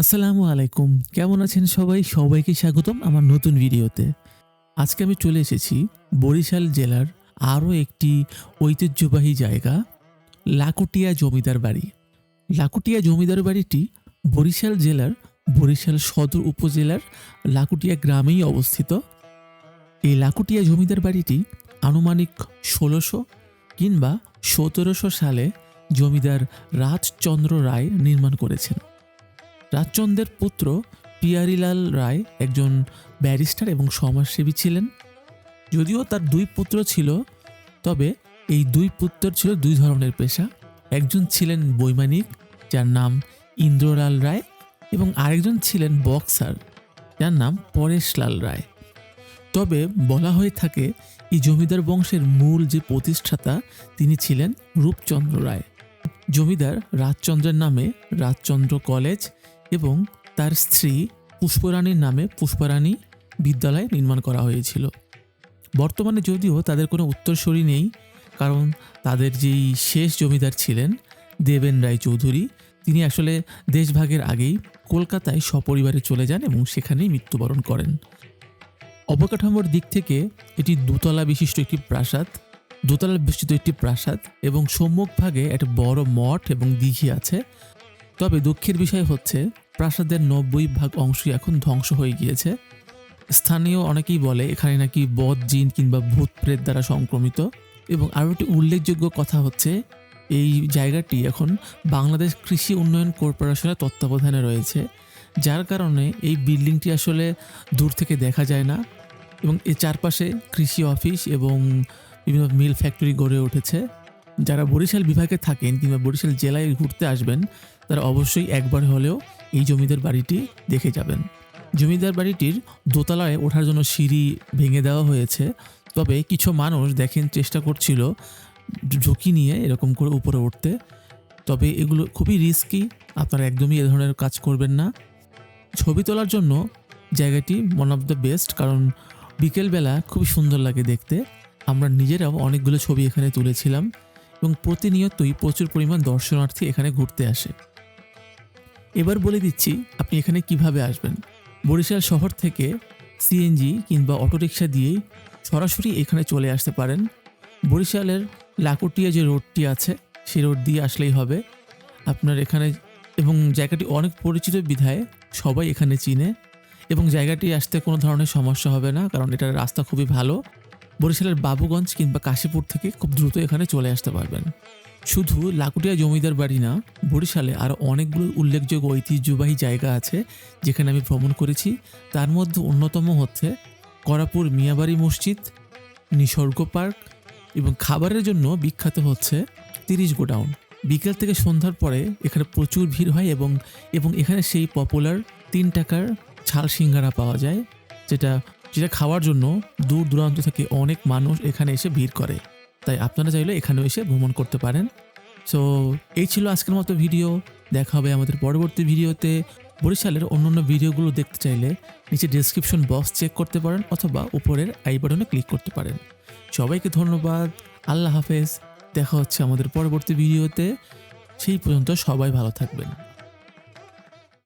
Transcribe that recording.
আসসালামু আলাইকুম। কেমন আছেন সবাই? সবাইকে স্বাগতম আমার নতুন ভিডিওতে। আজকে আমি চলে এসেছি বরিশাল জেলার আরও একটি ঐতিহ্যবাহী জায়গা, লাকুটিয়া জমিদার বাড়ি। লাকুটিয়া জমিদার বাড়িটি বরিশাল জেলার বরিশাল সদর উপজেলার লাকুটিয়া গ্রামেই অবস্থিত। এই লাকুটিয়া জমিদার বাড়িটি আনুমানিক ষোলোশো কিংবা সতেরোশো সালে জমিদার রাজচন্দ্র রায় নির্মাণ করেছেন। রাজচন্দ্রের পুত্র পিয়ারিলাল রায় একজন ব্যারিস্টার এবং সমাজসেবী ছিলেন। যদিও তার দুই পুত্র ছিল, তবে এই দুই পুত্র ছিল দুই ধরনের পেশা। একজন ছিলেন বৈমানিক, যার নাম ইন্দ্রলাল রায়, এবং আরেকজন ছিলেন বক্সার, যার নাম পরেশলাল রায়। তবে বলা হয়ে থাকে, এই জমিদার বংশের মূল যে প্রতিষ্ঠাতা তিনি ছিলেন রূপচন্দ্র রায়। জমিদার রাজচন্দ্রের নামে রাজচন্দ্র কলেজ এবং তার স্ত্রী পুষ্পরানীর নামে পুষ্পরানী বিদ্যালয় নির্মাণ করা হয়েছিল। বর্তমানে যদিও তাদের কোনো উত্তরসূরি নেই, কারণ তাদের যেই শেষ জমিদার ছিলেন দেবেন রায় চৌধুরী তিনি আসলে দেশভাগের আগেই কলকাতায় সপরিবারে চলে যান এবং সেখানেই মৃত্যুবরণ করেন। অবকাঠামোর দিক থেকে এটি দোতলা বিশিষ্ট একটি প্রাসাদ। দোতলা বিশিষ্ট একটি প্রাসাদ এবং সম্মুখভাগে একটা বড় মঠ এবং দিঘি আছে। তবে দুঃখের বিষয় হচ্ছে, প্রাসাদের নব্বই ভাগ অংশই এখন ধ্বংস হয়ে গিয়েছে। স্থানীয় অনেকেই বলে, এখানে নাকি বদ জিন কিংবা ভূত প্রেত দ্বারা সংক্রমিত। এবং আরও একটি উল্লেখযোগ্য কথা হচ্ছে, এই জায়গাটি এখন বাংলাদেশ কৃষি উন্নয়ন কর্পোরেশনের তত্ত্বাবধানে রয়েছে। যার কারণে এই বিল্ডিংটি আসলে দূর থেকে দেখা যায় না। এবং এর চারপাশে কৃষি অফিস এবং বিভিন্ন মিল ফ্যাক্টরি গড়ে উঠেছে। যারা বরিশাল বিভাগে থাকেন কিংবা বরিশাল জেলায় ঘুরতে আসবেন, তারা অবশ্যই একবার হলেও এই জমিদার বাড়িটি দেখে যাবেন। জমিদার বাড়িটির দোতলায় ওঠার জন্য সিঁড়ি ভেঙে দেওয়া হয়েছে। তবে কিছু মানুষ দেখেন চেষ্টা করছিল ঝুঁকি নিয়ে এরকম করে উপরে উঠতে। তবে এগুলো খুবই রিস্কি আপনারা একদমই এ ধরনের কাজ করবেন না। ছবি তোলার জন্য জায়গাটি ওয়ান অফ দ্য বেস্ট কারণ বিকেলবেলা খুবই সুন্দর লাগে দেখতে। আমরা নিজেরাও অনেকগুলো ছবি এখানে তুলেছিলাম এবং প্রতিনিয়তই প্রচুর পরিমাণ দর্শনার্থী এখানে ঘুরতে আসে। এবার বলে দিচ্ছি, আপনি এখানে কীভাবে আসবেন? বরিশাল শহর থেকে সিএনজি কিংবা অটোরিকশা দিয়েই সরাসরি এখানে চলে আসতে পারেন। বরিশালের লাকুটিয়া যে রোডটি আছে সেই রোড দিয়ে আসলেই হবে। আপনার এখানে এবং জায়গাটি অনেক পরিচিত বিধায় সবাই এখানে চিনে এবং জায়গাটি আসতে কোনো ধরনের সমস্যা হবে না, কারণ এটার রাস্তা খুবই ভালো। বরিশালের বাবুগঞ্জ কিংবা কাশীপুর থেকে খুব দ্রুত এখানে চলে আসতে পারবেন। শুধু লাকুটিয়া জমিদার বাড়ি না, বরিশালে আরও অনেকগুলো উল্লেখযোগ্য ঐতিহ্যবাহী জায়গা আছে, যেখানে আমি ভ্রমণ করেছি। তার মধ্যে অন্যতম হচ্ছে করাপুর মিয়াবাড়ি মসজিদ, নিসর্গ পার্ক এবং খাবারের জন্য বিখ্যাত হচ্ছে তিরিশ গোডাউন। বিকেল থেকে সন্ধ্যার পরে এখানে প্রচুর ভিড় হয় এবং এবং এখানে সেই পপুলার তিন টাকার ঝাল সিঙ্গারা পাওয়া যায়, যেটা যেটা খাওয়ার জন্য দূর দূরান্ত থেকে অনেক মানুষ এখানে এসে ভিড় করে। তাই আপনারা চাইলে এখানেও এসে ভ্রমণ করতে পারেন। সো এই ছিল আজকের মতো ভিডিও। দেখা হবে আমাদের পরবর্তী ভিডিওতে। বরিশালের অন্যান্য ভিডিওগুলো দেখতে চাইলে নিচে ডিসক্রিপশন বক্স চেক করতে পারেন অথবা উপরের আই বাটনে ক্লিক করতে পারেন। সবাইকে ধন্যবাদ। আল্লাহ হাফেজ। দেখা হচ্ছে আমাদের পরবর্তী ভিডিওতে। সেই পর্যন্ত সবাই ভালো থাকবেন।